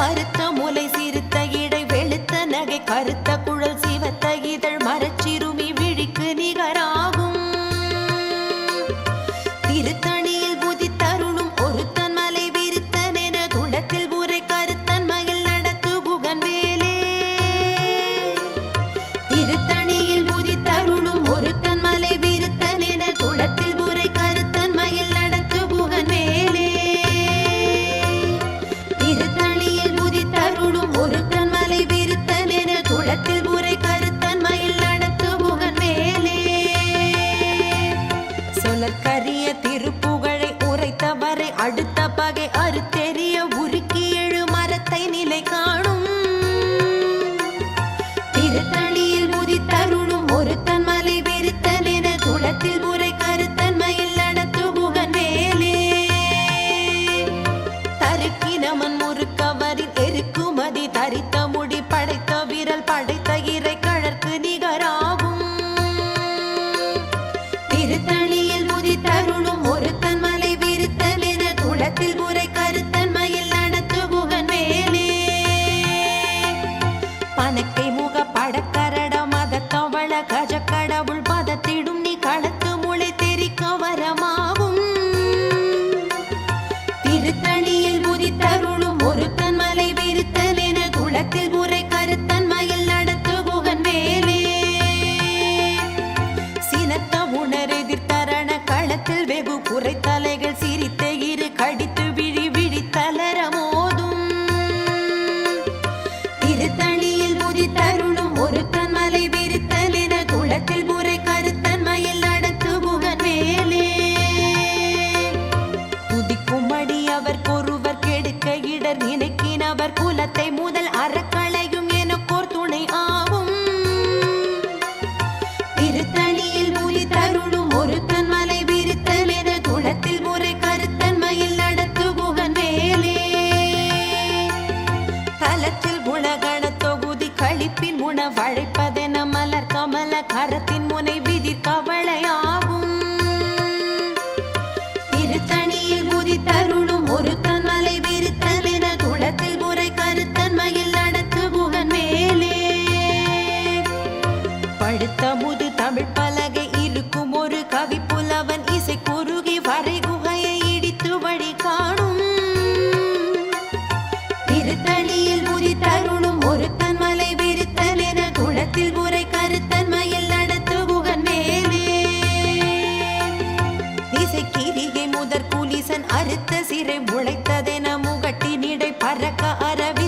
பருத்த முலை சிறுத்த இடை வெளுத்த நகை கருத்த குழல் சிவத்த இதழ் மரச்சிறு கரிய திருப்ப கஜ கடவுள் பெருக்கினவர் குலத்தை முதல் அறக்களையும் எனக்கோர் துணை ஆகும். திருத்தணியில் மொழி தருளும் ஒருத்தன் மலை விருத்தன் என குளத்தில் முறை கருத்தன் மயில் நடத்து புகன் வேலே தலத்தில் குணகண தொகுதி கழிப்பின் உணவழைப்பதென மலர் கமல கரத்தின் முனை விதிர் கவள அரக்க அரவி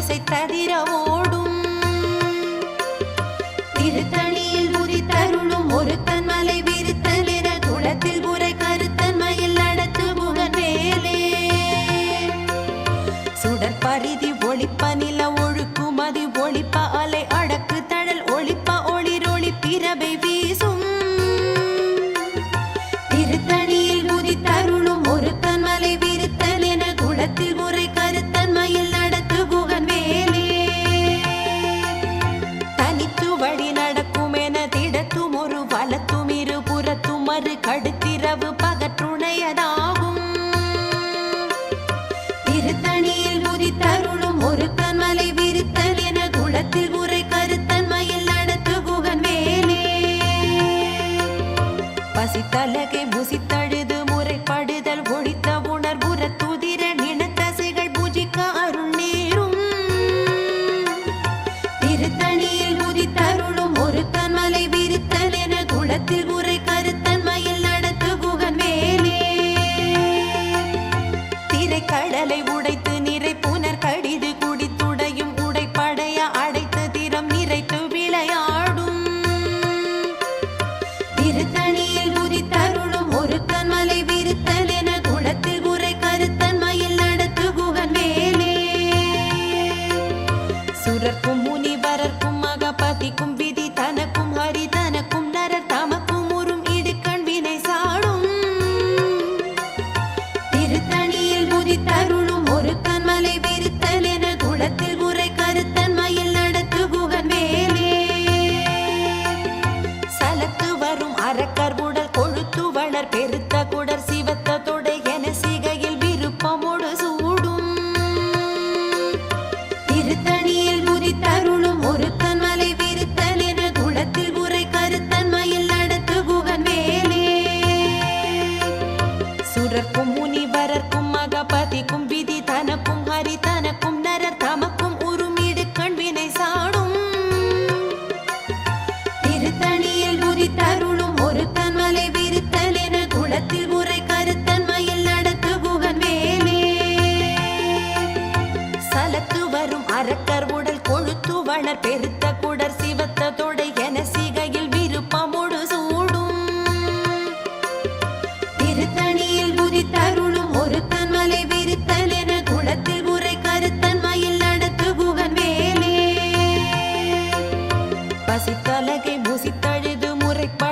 குன்றர்க்கும் முனிவரர்க்கும் மகபதிக்கும் விதி தனக்கும் ஹரி தனக்கும் நரர் தமக்கும் உருமிடு கண்வினை சாடும். திருத்தணியில் உரித்தருளும் ஒரு தன்மலை விருத்தல் என குளத்தில் உரை கருத்தன்மையில் நடத்து குகன் வேலே சலத்து வரும் அரக்கர் உடல் கொழுத்து வளர் பெருத்த குடர் சிவத்த தொழில் பலகை முசித்தழுது முறைப்ப